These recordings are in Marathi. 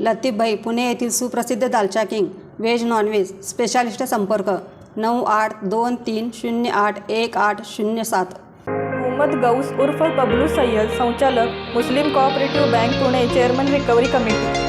लतीफभाई पुणे येथील सुप्रसिद्ध दालचा king veg non veg specialist संपर्क नऊ आठ दोन तीन शून्य आठ एक आठ शून्य सात. मोहम्मद गौस उर्फ बबलू सय्यद संचालक मुस्लिम cooperative bank Pune chairman recovery committee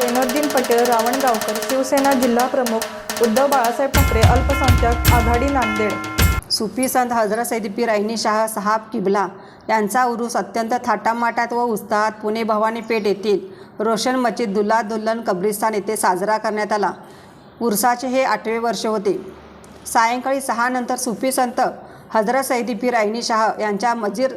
Zainuddin Patel Ravangaonkar Shiv Sena जिल्हा प्रमुख उद्धव बाळासाहेब ठाकरे अल्पसंख्याक आघाडी नांदेड. सुफी संत हजरत सैदी पीर ऐनी शाह साहाब किबला यांचा उरूस अत्यंत थाटामाटात व उत्साहात पुणे भवानी पेठ येथील रोशन मस्जिद दुल्ला दुल्हन कब्रिस्तान येथे साजरा करण्यात आला. उरसाचे हे आठवे वर्ष होते. सायंकाळी सहा नंतर सुफी संत हजरत सैदी पीर ऐनी शाह यांच्या मजीर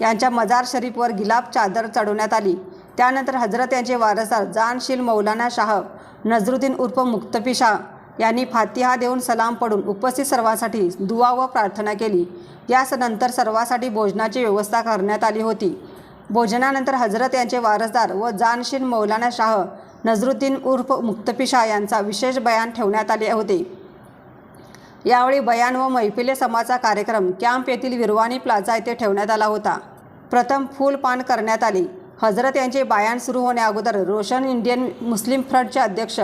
यांच्या मजार शरीफवर गिलाब चादर चढवण्यात आली. त्यानंतर हजरत यांचे वारसदार जानशील मौलाना शाह नजरुद्दीन उर्फ मुक्तपी शाह यांनी फातिहा देऊन सलाम पडून उपस्थित सर्वांसाठी दुवा व प्रार्थना केली. यानंतर सर्वांसाठी भोजनाची व्यवस्था करण्यात आली होती. भोजनानंतर हजरत यांचे वारसदार व जानशीन मौलाना शाह नजरुद्दीन उर्फ मुक्तपिशा शाह यांचा विशेष बयान ठेवण्यात आले होते. यावेळी बयान व मैफिले समाचा कार्यक्रम कॅम्प येथील विरवानी प्लाझा येथे ठेवण्यात आला होता. प्रथम फुलपान करण्यात आली. हजरत यांचे बायाण सुरू होण्याअगोदर रोशन इंडियन मुस्लिम फ्रंटचे अध्यक्ष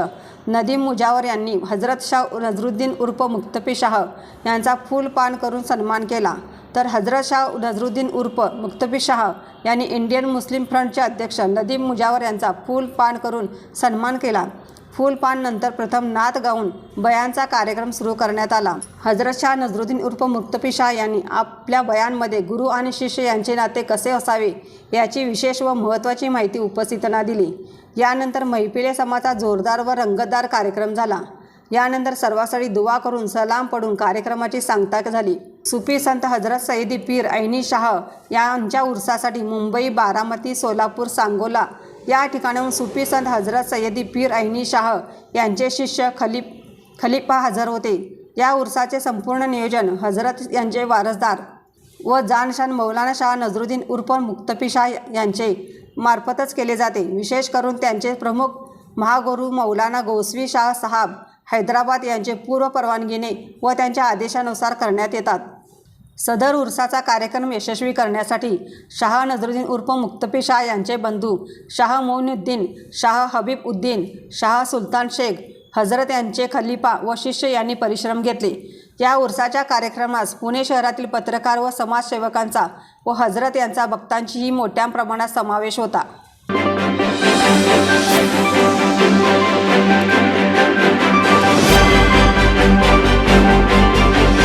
नदीम मुजावर यांनी हजरत शाह नजरुद्दीन उर्फ मुक्तफी शाह यांचा फुलपान करून सन्मान केला. तर हजरत शाह नजरुद्दीन उर्फ मुक्तफी शाह यांनी इंडियन मुस्लिम फ्रंटचे अध्यक्ष नदीम मुजावर यांचा फुलपान करून सन्मान केला. फुलपाननंतर प्रथम नात गाऊन बयांचा कार्यक्रम सुरू करण्यात आला. हजरत शाह नजरुद्दीन उर्फ मुक्तफी शाह यांनी आपल्या बयानमध्ये गुरु आणि शिष्य यांचे नाते कसे असावे याची विशेष व महत्त्वाची माहिती उपस्थितांना दिली. यानंतर मैफिले समाचा जोरदार व रंगतदार कार्यक्रम झाला. यानंतर सर्वासाठी दुवा करून सलाम पडून कार्यक्रमाची सांगता झाली. सुफी संत हजरत सईदी पीर ऐनी शाह यांच्या उरसासाठी मुंबई बारामती सोलापूर सांगोला या ठिकाणाहून सुफी संत हजरत सय्यदी पीर ऐनी शाह यांचे शिष्य खलीफ खलिफा हजर होते. या उर्साचे संपूर्ण नियोजन हजरत यांचे वारसदार व जानशान मौलाना शाह नजरुद्दीन उर्फ मुक्तपी शाह यांचे मार्फतच केले जाते. विशेष करून त्यांचे प्रमुख महागुरू मौलाना गोस्वी शाह साहाब हैदराबाद यांचे पूर्व परवानगीने व त्यांच्या आदेशानुसार करण्यात येतात. सदर उरसाचा कार्यक्रम यशस्वी करण्यासाठी शाह नजरुद्दीन उर्फ मुक्तफी शाह यांचे बंधू शाह मोइनुद्दीन शाह हबीब उद्दीन शाह सुलतान शेख हजरत यांचे खलिफा व शिष्य यांनी परिश्रम घेतले. या उरसाच्या कार्यक्रमास पुणे शहरातील पत्रकार व समाजसेवकांचा व हजरत यांचा भक्तांचीही मोठ्या प्रमाणात समावेश होता.